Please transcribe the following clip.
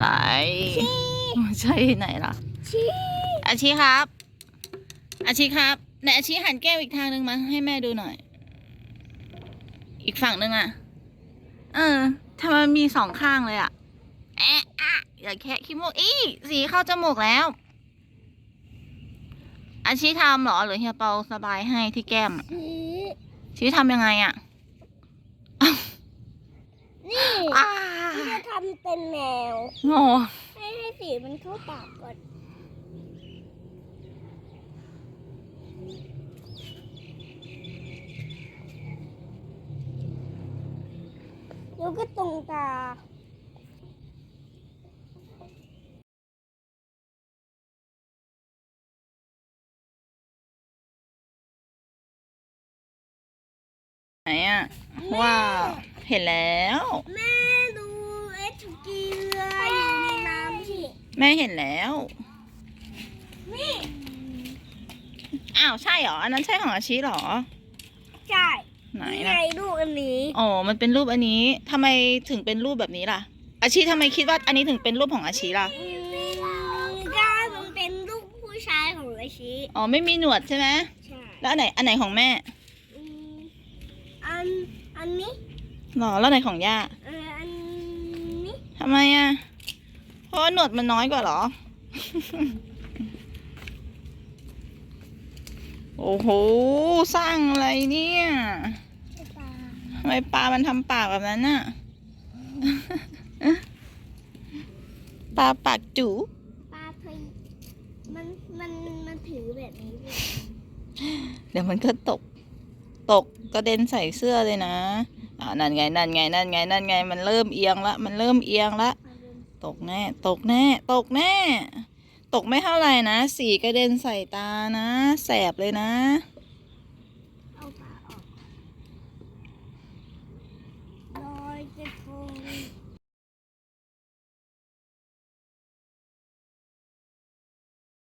ไหนใช่ไหนล่ะชี้อาชีครับ อาชีครับไหนอาชีหันแก้วอีกทางหนึ่งมาให้แม่ดูหน่อย อีกฝั่งหนึ่งอะ เออทำไมมันมีสองข้างเลยอะแอะอะอย่าแคะขี้มูกอีสีเข้าจมูกแล้ว อาชีทำเหรอหรือเฮียเปาสบายให้ที่แก้มอะชี้ชีทำยังไงอะนี่อ้า ที่จะทำเป็นแมวโง่ให้ให้สีมันเข้าปากก่อนแล้วก็ตรงตาไหนอะว้าว เห็นแล้ว แม่ดูเอสกีเรืออยู่ในน้ำสิ แม่เห็นแล้ว นี่อ้าวใช่เหรอ อันนั้นใช่ของอาชีเหรอ ใช่ไหนนี่นะไงลูกอันนี้ อ๋อ มันเป็นรูปอันนี้ทำไมถึงเป็นรูปแบบนี้ล่ะ อาชีทำไมคิดว่าอันนี้ถึงเป็นรูปของอาชีล่ะอืมก็มันเป็นลูกผู้ชายของอาชิอ๋อ ไม่มีหนวดใช่ไหม ใช่แล้วอันไหน อันไหนของแม่อืมอันอันนี้หรอ แล้วอันไหนของย่า เอออันนี้ทำไมอะ เพราะว่าหนวดมันน้อยกว่าเหรอ โอ้โห สร้างอะไรเนี่ยปลาทำไมปลา มันทำปากแบบนั้นน่ะ ปลาปากจูปลาพยมัน มัน มันถือแบบนี้ด้วยเดี๋ยวมันก็ตก ตกกระเด็นใส่เสื้อเลยนะอ่านั่นไง นั่นไง นั่นไง นั่นไง มันเริ่มเอียงละ มันเริ่มเอียงละ ตกแน่ ตกแน่ ตกแน่ ตกไม่เท่าไหร่นะ สีกระเด็นใส่ตานะ แสบเลยนะ